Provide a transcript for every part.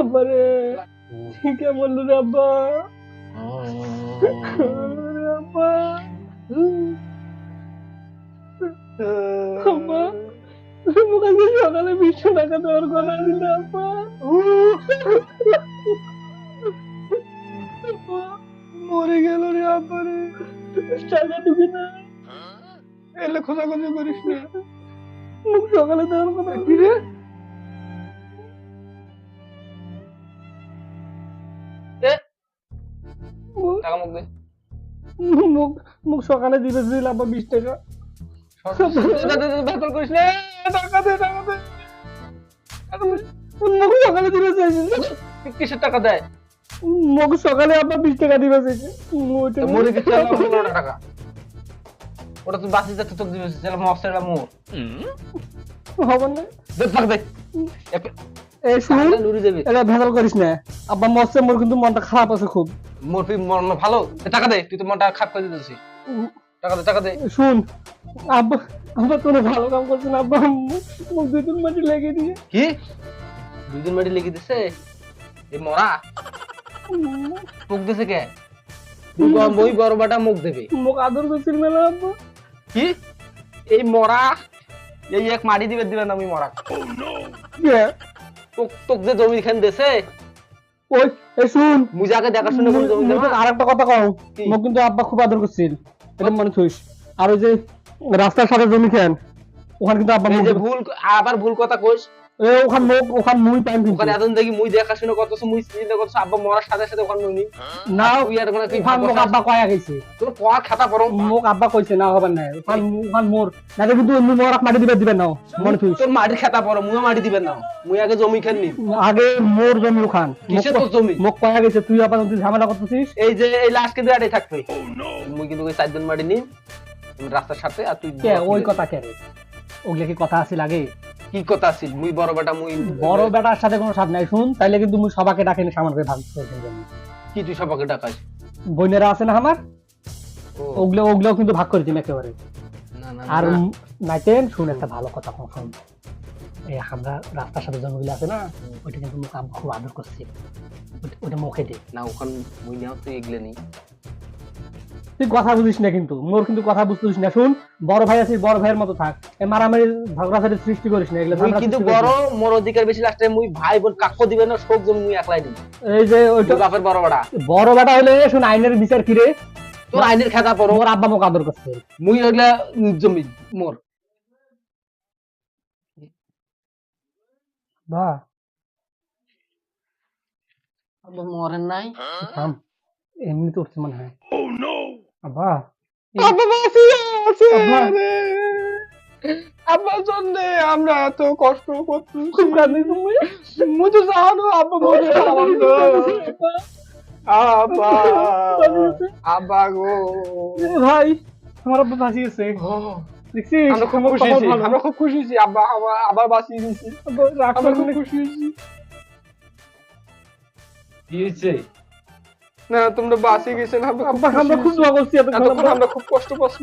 আব্বারে কেমন রে আব্বা। সকালে বিশশো টাকা দেওয়ার কথা আব্বা, মরে গেল রে আব্বা টাকা দিবি না। এলে খোঁজাখুঁজি করিস না। মুখ সকালে দেওয়ার কথা কি রে টাকা মুখ মুখ সকালে দিবে দিল আব্বা বিশ টাকা। বেতন করিস না। টাকা দে টাকা দে। মুখ সকালে দিবে কিসের টাকা দেয়? মুখ সকালে আব্বা বিশ টাকা দিবে চাইছে। ওইটা তো মরে গেছে টাকা? ওটা তুই বাসি যাচ্ছে তোকে দিবে সেটা মস্তের মোর হবে না। দে থাক দে এই শুন টাকা লুড়ি যাবে এটা ভেজাল করিস না। আব্বা মস্তে মোর কিন্তু মনটা খারাপ আছে খুব। মোর ফি মন ভালো? টাকা দে তুই তো মনটা খারাপ করে দিতেছিস। টাকা দে টাকা দে। শুন আব্বা আব্বা তোর ভালো কাম করছে না আব্বা মুখ- দুই তিন মাটি লেগে দিয়ে কি? দুই দিন বাড়ি লেগে দিছে? এই মরা? মুখ দিছে কে? মই বড় বাটা মুখ দেবে। মুখ আদর করছিল না আব্বা? কি? এই মরা? এই এক মাটি দিবে দিবে না আমি মরা। কে? তোক তোক যে জমি খান দেছে ওই এই শুন। মুই যাকে দেখাশোনা করে জমি দেবা আর একটা কথা কও? মোক কিন্তু আব্বা খুব আদর করছিল। এটা মনে থইস আর ওই যে রাস্তার সাথে জমি খেন ওখানে কিন্তু আব্বা যে ভুল আবার ভুল কথা কইস। ওখান মুখ ওখান মুই পাইন কিন্তু ওখানে এতদিন দেখি মুই দেখাশোনা করতেছ মুই চিন্তা করতেছ আব্বা মরার সাথে সাথে ওখানে মুই না তুই আর ওখানে তুই ওখান মুখ আব্বা কয়া গেছে। তোর কোয়া খাতা পড়ো মুখ আব্বা কইছে না হবার নাই। ওখান ওখান মোর। না কিন্তু অন্য মোরাক মাটি দিবে দিবেন না মনে থইস তোর মাটির খাতা পড়ো মুই মাটি দিবেন না। মুই আগে জমি খান নি আগে মোর জমি ওখান। কিসে তোর জমি? মুখ কয়া গেছে তুই আবার ঝামেলা করতেছিস? এই যে এই লাস্ট কিন্তু এটাই থাকবে। মুই কিন্তু ওই দিন মাটি নি। রাস্তার সাথে আর তুই ওই কথা কে রে? ওগুলা কি কথা আছিল আগে? কি কথা আছিল মুই বড় বেটা মুই বড় বেটার সাথে কোনো সাথ নাই। শুন তাইলে কিন্তু মুই সবাকে ডাকেনি সামান করে ভাগ কি তুই সবাকে ডাকাস? বোনেরা আছে না আমার? ওগুলো ওগুলো কিন্তু ভাগ করে দিন একেবারে। আর নাইতেন শুন একটা ভালো কথা কম শুন। এই আমরা রাস্তার সাথে জমিগুলো আছে না ওইটা কিন্তু মুখ আব্বা খুব আদর করছি। ওইটা মুখে দে। না ওখান মুই নেও তুই এগলে নি তুই কথা বুঝিস না কিন্তু মোর কিন্তু কথা বুঝতেছিস না। শুন বড় ভাই আছিস বড় ভাইয়ের মতো থাক। এই মারামারি ঝগড়াঝাটি সৃষ্টি করিস না এগুলো কিন্তু বড় মোর অধিকার বেশি লাস্টে মুই ভাই বোন কাক্য দিবে না শোক জমি মুই একলাই দিই এই যে ওইটা বাপের বড় বেটা। বড় বেটা হইলে শুন আইনের বিচার কিরে তোর আইনের খাতা পড়ো। ওর আব্বা মুখ আদর করছে। মুই ওইগুলা জমি মোর। বা। আব্বা মরেন নাই। থাম। এমনি তো উঠছে মনে হয়। আব্বা। আব্বা বাঁচি আছে আব্বার জন্য আমরা এত কষ্ট করছি। খুব তুমি মুই জানো আব্বা মরে আব্বা আব্বা গো। ভাই আমার আব্বা ফাঁসি গেছে। দেখছিস আমরা খুব খুশি হয়েছি আমরা খুব খুশি হয়েছি। আব্বা আবার বাঁচিয়ে দিয়েছি আমরা খুব খুশি হয়েছে? না তোমরা গেছেন আমরা খুব দোয়া করছি এতক্ষণ আমরা খুব কষ্ট পাচ্ছি।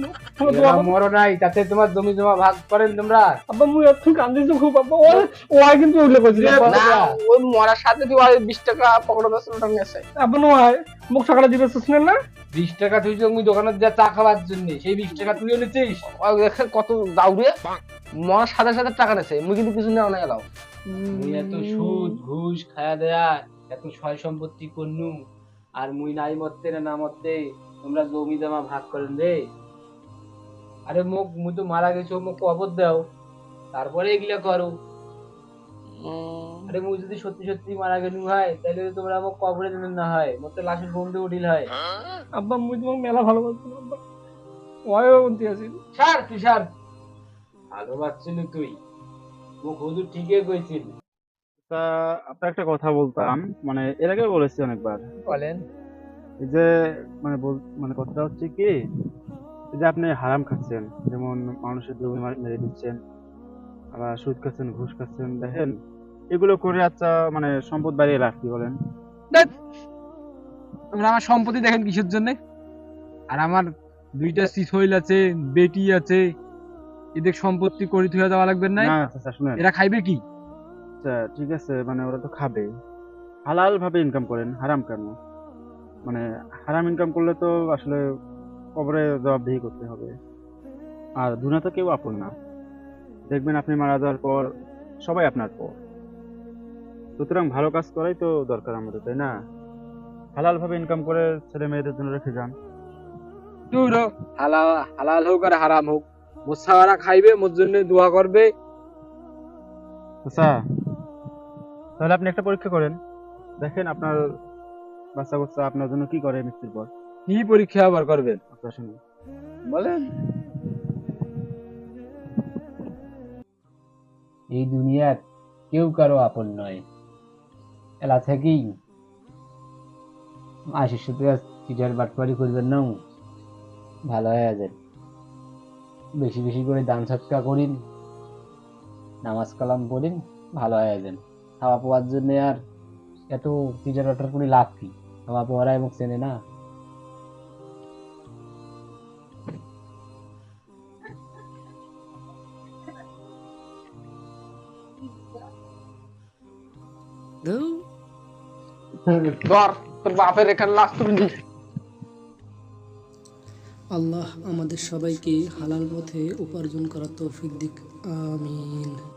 মরো নাই তাতে তোমার জমি জমা ভাগ করেন তোমরা। আব্বা মুই কান্দিছি খুব আব্বা। ও ও কিন্তু উঠলে কইছি আব্বা না ওই মরার সাথে তুই ওই বিশ টাকা পকেটে ওটা নিয়ে আব্বা নো মুখ সকালে দিবে না? বিশ টাকা তুই জমি দোকানে যা চা খাওয়ার জন্য সেই বিশ টাকা তুই নিচ্ছিস ওই দেখে কত দাউরে মরার সাথে সাথে টাকা নেছে মুই কিন্তু কিছু নেওয়া নাই এলাও। মুই এত সুদ ঘুষ খায়া দেয়া এত সয় সম্পত্তি করনু আর মুই নাই মরতে না না মরতে তোমরা জমি জমা ভাগ করেন রে। আরে মোক মুই তো মারা গেছো মোক কবর দাও। তারপরে এগুলা করো। আরে মুই যদি সত্যি সত্যি মারা গেলু হয় তাহলে তো তোমরা মোক কবরে দিলেন না হয় মোর তো লাশের বন্ধু উঠিল হয়। আব্বা মুই তোমাকে মেলা ভালোবাসি আব্বা। ওয় বলতে আছি। সার তুই সার। ভালোবাসছিল তুই। মুখ হুজুর ঠিকই কইছিল। তা আপনার একটা কথা বলতাম মানে এর আগে বলেছি অনেকবার। বলেন। এই যে মানে মানে কথাটা হচ্ছে কি যে আপনি হারাম খাচ্ছেন যেমন মানুষের জমি মেরে দিচ্ছেন আবার সুদ খাচ্ছেন ঘুষ খাচ্ছেন দেখেন এগুলো করে আচ্ছা মানে সম্পদ বাড়িয়ে লাভ কি বলেন? তোমরা আমার সম্পত্তি দেখেন কিসের জন্য? আর আমার দুইটা সিসইল আছে বেটি আছে এদের সম্পত্তি করে তুই যাওয়া লাগবে না আচ্ছা শুনেন। এরা খাইবে কি? আচ্ছা ঠিক আছে মানে ওরা তো খাবে। হালাল ভাবে ইনকাম করেন হারাম কেন? মানে হারাম ইনকাম করলে তো আসলে কবরে জবাবদিহি করতে হবে। আর দুনিয়া তো কেউ আপন না। দেখবেন আপনি মারা যাওয়ার পর সবাই আপনার পর। সুতরাং ভালো কাজ করাই তো দরকার আমাদের তাই না? হালাল ভাবে ইনকাম করে ছেলে মেয়েদের জন্য রেখে যান। হালাল হালাল হোক আর হারাম হোক। মোসাওয়ারা খাইবে মোর জন্য দোয়া করবে। আচ্ছা। তাহলে আপনি একটা পরীক্ষা করেন। দেখেন আপনার বাচ্চা বাচ্চা আপনার জন্য কি করে মৃত্যুর পর। কি পরীক্ষা আবার করবেন? আপনার শুনুন বলেন। এই দুনিয়ার কেউ কারও আপন নয়। এলা থেকেই আশির সাথে চিটার বাটপারি করবেন না ভালো হয়ে যাবেন বেশি বেশি করে দান সৎকা করিন নামাজ কালাম পড়িন ভালো হয়ে যাবেন খাওয়া পাওয়ার জন্য আর এত চিটার বাটার করে লাভ কি? খাওয়া পাওয়ারা এবং চেনে না। আল্লাহ আমাদের সবাইকে হালাল পথে উপার্জন করার তৌফিক দিক। আমিন।